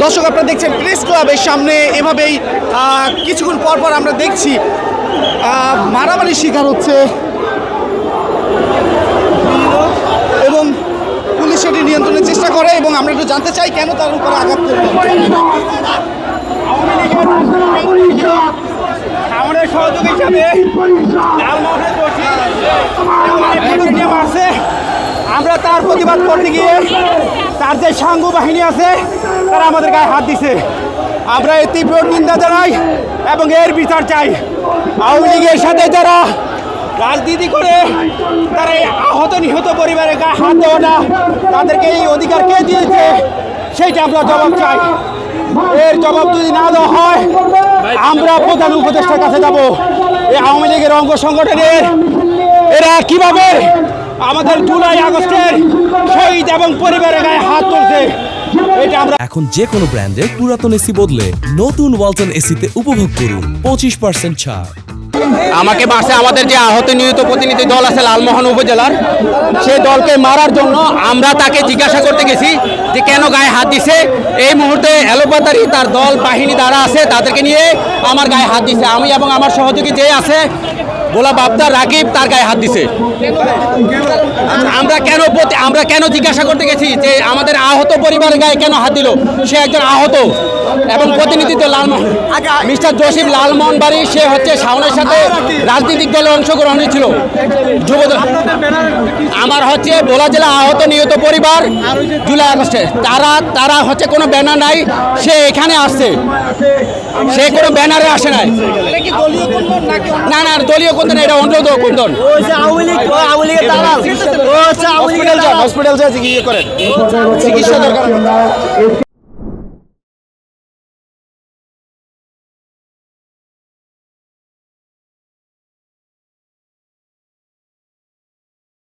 দর্শক আপনারা দেখছেন প্রেস ক্লাবের সামনে এভাবেই কিছুক্ষণ পর পর আমরা দেখছি আহ, মারামারির শিকার হচ্ছে। এবং পুলিশ সেটি নিয়ন্ত্রণের চেষ্টা করে এবং আমরা একটু জানতে চাই কেন তার উপরে আঘাত করবে আমাদের সহযোগী হিসাবে লালমোহনের দোষী নিয়ে মারছে আমরা তার প্রতিবাদ করতে গিয়ে তার যে সাঙ্গু বাহিনী আছে, তারা আমাদের গায়ে হাত দিছে। আমরা এর তীব্র নিন্দা জানাই এবং এর বিচার চাই। আওয়ামী লীগের সাথে যারা রাজনীতি করে, তারা এই আহত নিহত পরিবারের গায়ে হাত দেওয়াটা তাদেরকে এই অধিকার কে দিয়েছে, সেইটা আমরা জবাব চাই। এর জবাব যদি না দেওয়া হয়, আমরা প্রধান উপদেষ্টার কাছে যাব। এই আওয়ামী লীগের অঙ্গ সংগঠনের এরা কীভাবে আমাদের জুলাই আগস্টের শহীদ এবং পরিবারের গায়ে হাত তুলছে। এখন যে কোনো ব্র্যান্ডের পুরাতন এসি বদলে নতুন ওয়ালটন এসিতে উপভোগ করুন পঁচিশ পার্সেন্ট ছাড়। আমাকে মারছে আমাদের যে আহত নিহত প্রতিনিধি দল আছে লালমোহন উপজেলার সেই দলকে মারার জন্য আমরা তাকে জিজ্ঞাসা করতে গেছি যে কেন গায়ে হাত দিছে। এই মুহূর্তে এলোপাতারি তার দল বাহিনী দ্বারা আছে তাদেরকে নিয়ে আমার গায়ে হাত দিছে। আমি এবং আমার সহযোগী যে আছে বোলা বাবদার রাকিব তার গায়ে হাত দিছে। আমরা কেন আমরা কেন জিজ্ঞাসা করতে গেছি যে আমাদের আহত পরিবারের গায়ে কেন হাত দিল? সে একজন আহত এবং প্রতিনিধিত্ব লালমোহন মিস্টার জসিম লালমোহন বাড়ি, সে হচ্ছে শাওনের সাথে রাজনৈতিক দলে অংশগ্রহণ ছিল যুব আমার হচ্ছে ভোলা জেলা আহত নিহত পরিবার জুলাই আগস্টে। তারা তারা হচ্ছে কোনো ব্যানার নাই, সে এখানে আসছে। সে কোনো ব্যানারে আসে নাই। না না দলীয় কোন এটা অন্য কোন হসপিটাল যান হসপিটাল যা ইয়ে করেন। চিকিৎসা দরকার।